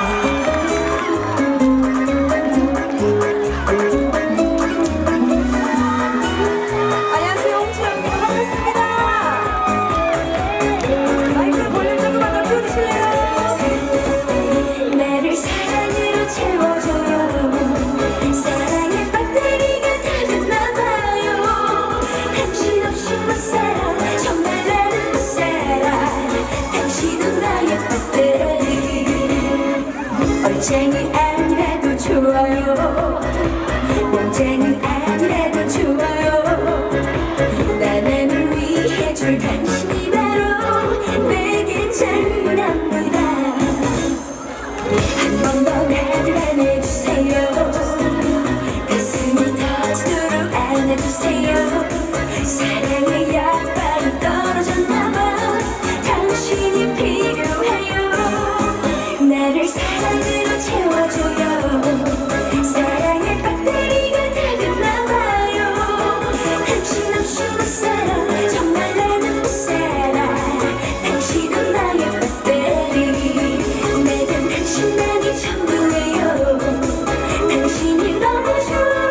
안녕 얼쟁이 아니라도 좋아요. 몸쟁이 아니라도 좋아요. 나를 위해 줄 당신이 바로 내게 잘 당신이 너무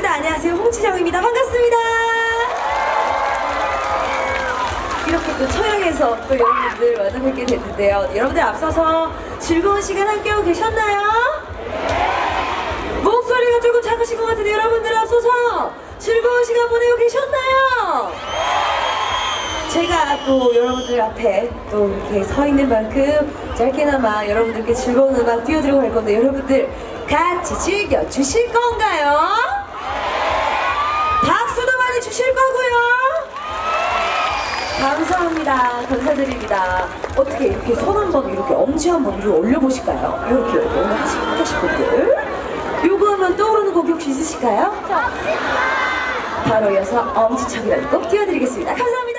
인사드리겠습니다. 안녕하세요. 홍치정입니다. 반갑습니다. 이렇게 또 처형에서 또 여러분들 만나뵙게 됐는데요. 여러분들 앞서서 즐거운 시간 함께하고 계셨나요? 목소리가 조금 작으신 것 같은데 여러분들 앞서서 즐거운 시간 보내고 계셨나요? 제가 또 여러분들 앞에 또 이렇게 서 있는 만큼 짧게나마 여러분들께 즐거운 음악 띄워드리고 갈 건데 여러분들 같이 즐겨 주실 건가요? 박수도 많이 주실 거고요. 감사합니다. 감사드립니다. 어떻게 이렇게 손 한 번 이렇게 엄지 한 번 위로 올려보실까요? 이렇게 이렇게 오늘 하실 하실 분들. 요거 하면 떠오르는 곡이 혹시 있으실까요? 바로 이어서 엄지척이라는 곡 띄워드리겠습니다. 감사합니다.